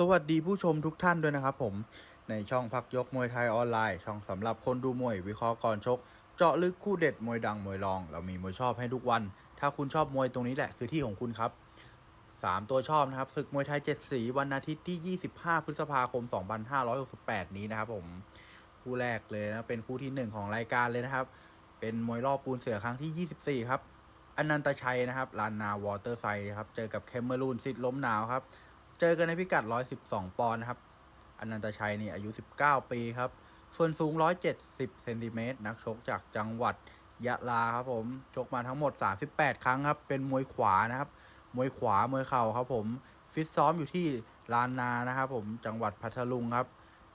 สวัสดีผู้ชมทุกท่านด้วยนะครับผมในช่องพักยกมวยไทยออนไลน์ ช่องสำหรับคนดูมวย วิเคราะห์ก่อนชก เจาะลึกคู่เด็ดมวยดังมวยรอง เรามีมวยชอบให้ทุกวัน ถ้าคุณชอบมวยตรงนี้แหละคือที่ของคุณครับ 3 ตัวชอบนะครับศึกมวยไทย 7 สีวันอาทิตย์ที่ 25 พฤษภาคม 2568 นี้นะครับผมคู่แรกเลยนะเป็นคู่ที่ 1 ของรายการเลยนะครับ เป็นมวยรอบปูนเสือครั้งที่ 24 ครับอนันตชัยนะครับลานนาวอเตอร์ไซด์ครับเจอกับเคมเมรูนซิดล้มหนาวครับ เจอกันในพิกัด 112 ปอนด์นะครับอนันตชัยนี่อายุ 19 ปีครับ ส่วนสูง 170 เซนติเมตรนักชกจากจังหวัดยะลาครับผมชกมาทั้งหมด 38 ครั้งครับ เป็นมวยขวานะครับ มวยขวามวยเข่าครับผม ฟิตซ้อมอยู่ที่ลานนานะครับผมจังหวัดพัทลุงครับ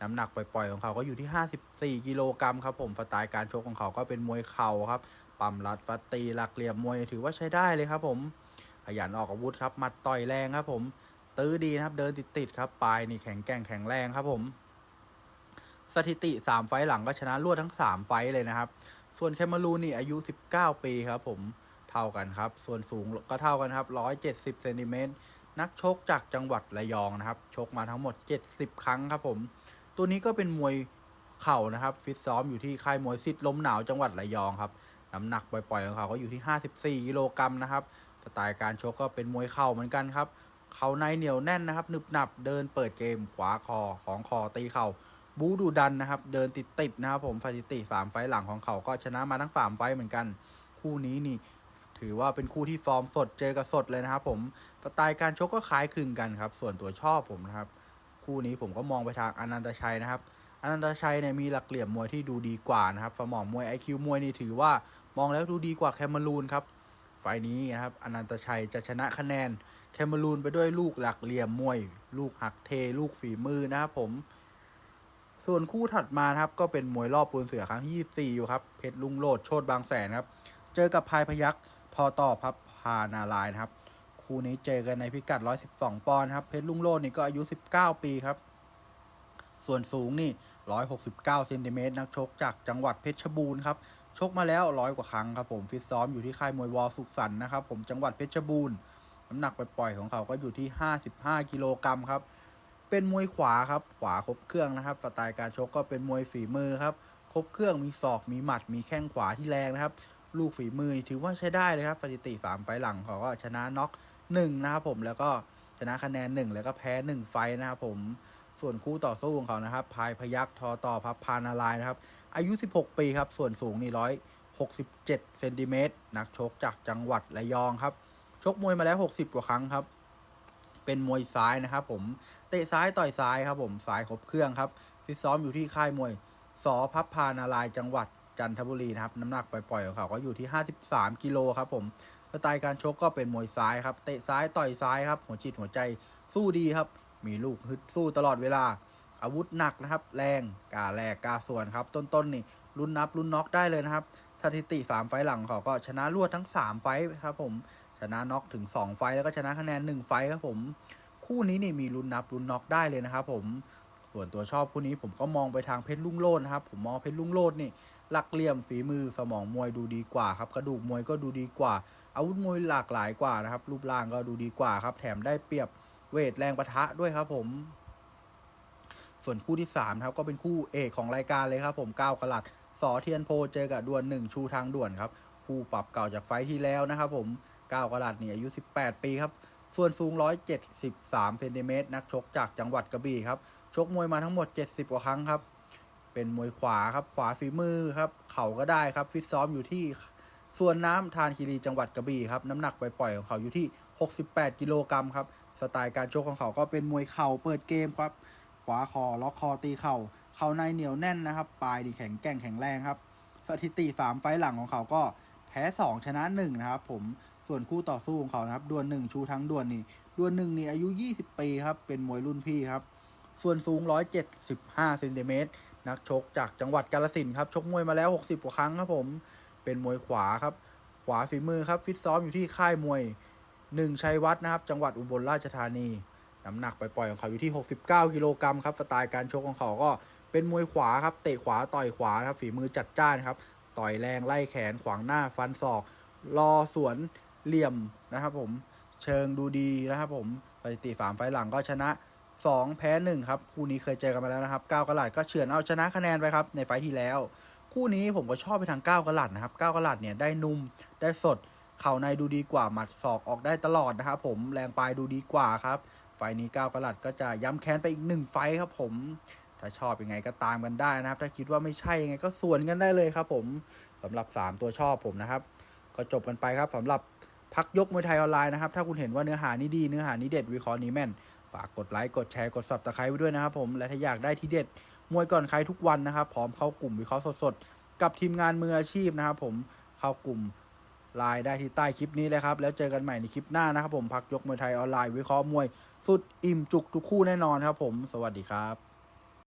น้ำหนักปล่อยๆของเขาก็อยู่ที่ 54 กิโลกรัมครับผมสไตล์การชกของเขาก็เป็นมวยเข่าครับปั๊มรัดฟัดตีหลักเหลี่ยมมวยถือว่าใช้ได้เลยครับผมขยันออกอาวุธครับหมัดต่อยแรงครับผม ตื้อดีนะครับ เดินติดๆครับปลายนี่แข็งแกร่งแข็งแรงครับผม สถิติ 3 ไฟต์หลังก็ชนะรวดทั้ง 3 ไฟต์เลยนะครับ ส่วนแคมารูนนี่อายุ 19 ปีครับผมเท่ากันครับ ส่วนสูงก็เท่ากันครับ 170เซนติเมตรนักชกจากจังหวัดระยองนะครับ ชกมาทั้งหมด 70 ครั้งครับผม ตัวนี้ก็เป็นมวยเข่านะครับ ฟิตซ้อมอยู่ที่ค่ายมวยสิทธิ์ลมหนาวจังหวัดระยองครับ น้ำหนักปล่อยๆของเขาก็อยู่ที่ 54กิโลกรัมนะครับ สไตล์การชกก็เป็นมวยเข่าเหมือนกันครับ เขาในเหนียวแน่นนะครับหนึบหนับเดินเปิดเกมขวาคอของคอตีเข่าบูดูดันนะครับ เดินติดติดๆนะครับผมฟาติติสามไฟหลังของเขาก็ชนะมาทั้งสามไฟเหมือนกัน คู่นี้นี่ ถือว่าเป็นคู่ที่ฟอร์มสดเจอกับสดเลยนะครับผมสไตล์การชกก็คล้ายคลึงกันครับ ส่วนตัวชอบผมนะครับ คู่นี้ผมก็มองไปทางอนันตชัยนะครับอนันตชัยเนี่ยมีหลักเหลี่ยมมวยที่ดูดีกว่านะครับสมองมวย IQ มวยนี่ถือว่ามองแล้วดูดีกว่าแคมเมรูนครับไฟนี้นะครับอนันตชัยจะชนะคะแนน แคมเมรูนไปด้วยลูกหลักเหลี่ยมมวย ลูกหักเท ลูกฝีมือนะครับผม ส่วนคู่ถัดมานะครับ ก็เป็นมวยรอบปูนเสือครั้งที่24 อยู่ครับเพชรลุงโลดโชดบางแสนครับ เจอกับพายพยักทอต่อพับพานารายนะครับ คู่นี้เจอกันในพิกัด 112 ปอนด์ครับเพชรลุงโลดนี่ก็อายุ 19 ปีครับ ส่วนสูงนี่ 169เซนติเมตรนักชกจากจังหวัดเพชรบูรณ์ครับชกมาแล้วร้อยกว่าครั้งครับผมฟิตซ้อมอยู่ที่ค่ายมวยวอสุขสันต์นะครับผมจังหวัดเพชรบูรณ์ น้ำหนักปล่อยๆของเขาก็อยู่ที่ 55 กิโลกรัมครับ เป็นมวยขวาครับ ขวาครบเครื่องนะครับ สไตล์การชกก็เป็นมวยฝีมือครับ ครบเครื่องมีศอก มีหมัด มีแข้งขวาที่แรงนะครับ ลูกฝีมือนี่ถือว่าใช้ได้เลยครับ สถิติสามไฟหลังเขาก็ชนะน็อกหนึ่งนะครับผม แล้วก็ชนะคะแนนหนึ่งแล้วก็แพ้หนึ่งไฟนะครับผม ส่วนคู่ต่อสู้ของเขานะครับ พายพยักทอต่อพับพานารายนะครับ อายุ 16 ปีครับ ส่วนสูงนี่ร้อย67เซนติเมตรนักชกจากจังหวัดระยองครับ ชกมวยมาแล้ว 60 กว่าครั้งครับ เป็นมวยซ้ายนะครับผม เตะซ้ายต่อยซ้ายครับผมซ้ายครบเครื่องครับฟิตซ้อมอยู่ที่ค่ายมวยสอพับพานารายจังหวัดจันทบุรีนะครับ น้ำหนักปล่อยๆของเขาก็อยู่ที่ 53 กิโลครับผม สไตล์การชกก็เป็นมวยซ้ายครับ เตะซ้ายต่อยซ้ายครับ หัวจิตหัวใจสู้ดีครับ มีลูกฮึดสู้ตลอดเวลา อาวุธหนักนะครับ แรงกาแลกกาส่วนครับ ต้นๆนี่รุ่นนับรุ่นน็อกได้เลยนะครับ สถิติ 3 ไฟหลังเขาก็ชนะรวดทั้ง 3 ไฟครับผม ชนะน็อกถึง 2 ไฟแล้วก็ชนะคะแนน 1 ไฟครับผม คู่นี้นี่มีลุ้นนับลุ้นน็อกได้เลยนะครับผมส่วนตัวชอบคู่นี้ผมก็มองไปทางเพชรลุ่งโลดนะครับ ผมมองเพชรลุ่งโลดนี่หลักเหลี่ยมฝีมือสมองมวยดูดีกว่าครับกระดูกมวยก็ดูดีกว่า อาวุธมวยหลากหลายกว่านะครับ รูปร่างก็ดูดีกว่าครับ แถมได้เปรียบเวทแรงปะทะด้วยครับผม ส่วนคู่ที่3ครับก็เป็นคู่เอกของรายการเลยครับ ผมก้าวกลัดสอเทียนโพเจอกับดวลหนึ่งชูทางด่วนครับคู่ปรับเก่าจากไฟที่แล้วนะครับ ผม ก้าวกลัดนี่อายุ 18 ปีครับ ส่วนสูง 173เซนติเมตรนักชกจากจังหวัดกระบี่ครับ ชกมวยมาทั้งหมด 70 กว่าครั้งครับ เป็นมวยขวาครับ ขวาฝีมือครับ เข่าก็ได้ครับ ฟิตซ้อมอยู่ที่ส่วนน้ำทานคีรีจังหวัดกระบี่ครับ น้ำหนักปล่อยของเขาอยู่ที่ 68 กิโลกรัมครับ สไตล์การชกของเขาก็เป็นมวยเข่าเปิดเกมครับ ขวาคอล็อกคอตีเข่า เข่าในเหนียวแน่นนะครับ ปลายดีแข็งแกร่งแข็งแรงครับ สถิติ 3 ไฟล์หลังของเขาก็แพ้ 2 ชนะ 1 นะครับผม ส่วนคู่ต่อสู้ของเขานะครับดวล1ชูทั้งดวลนี่ดวล1นี่อายุ 20 ปีครับ เป็นมวยรุ่นพี่ครับ ส่วนสูง 175เซนติเมตรนักชกจากจังหวัดกาลสินครับ ชกมวยมาแล้ว 60 กว่าครั้งครับผม เป็นมวยขวาครับ ขวาฝีมือครับ ฟิตซ้อมอยู่ที่ค่ายมวยหนึ่งชัยวัฒน์นะครับ จังหวัดอุบลราชธานี น้ำหนักปล่อยของเขาอยู่ที่ 69 กิโลกรัมครับ สไตล์การชกของเขาก็เป็นมวยขวาครับ เตะขวาต่อยขวาครับ ฝีมือจัดจ้านครับ ต่อยแรงไล่แขนขวางหน้าฟันศอก รอสวน เหลี่ยมนะครับผมเชิงดูดีนะครับผมสถิติสามไฟหลังก็ชนะ 2 แพ้ 1 ครับ คู่นี้เคยเจอกันมาแล้วนะครับ 9กระหลัดก็เฉือนเอาชนะคะแนนไปครับ ในไฟที่แล้ว คู่นี้ผมก็ชอบไปทาง 9กระหลัดนะครับ 9กระหลัดเนี่ยได้นุ่มได้สด เข่าในดูดีกว่าหมัดศอกออกได้ตลอดนะครับผมแรงปลายดูดีกว่าครับ ไฟนี้ 9กระหลัดก็จะย้ำแค้นไปอีกหนึ่งไฟครับผมถ้าชอบยังไงก็ตามกันได้นะครับ ถ้าคิดว่าไม่ใช่ยังไงก็ส่วนกันได้เลยครับ ผมสำหรับ 3 ตัวชอบผมนะครับ ก็จบกันไปครับสำหรับ พักยกมวยไทยออนไลน์นะครับ ถ้าคุณเห็นว่าเนื้อหานี้ดีเนื้อหานี้เด็ดวิเคราะห์นี้แม่น ฝากกดไลค์กดแชร์กด subscribe ไว้ด้วยนะครับผมและถ้าอยากได้ที่เด็ดมวยก่อนใครทุกวันนะครับ พร้อมเข้ากลุ่มวิเคราะห์สดๆ กับทีมงานมืออาชีพนะครับผมเข้ากลุ่มไลน์ได้ที่ใต้คลิปนี้เลยครับ แล้วเจอกันใหม่ในคลิปหน้านะครับผมพักยกมวยไทยออนไลน์วิเคราะห์มวย สุดอิ่มจุกทุกคู่แน่นอนครับผม สวัสดีครับ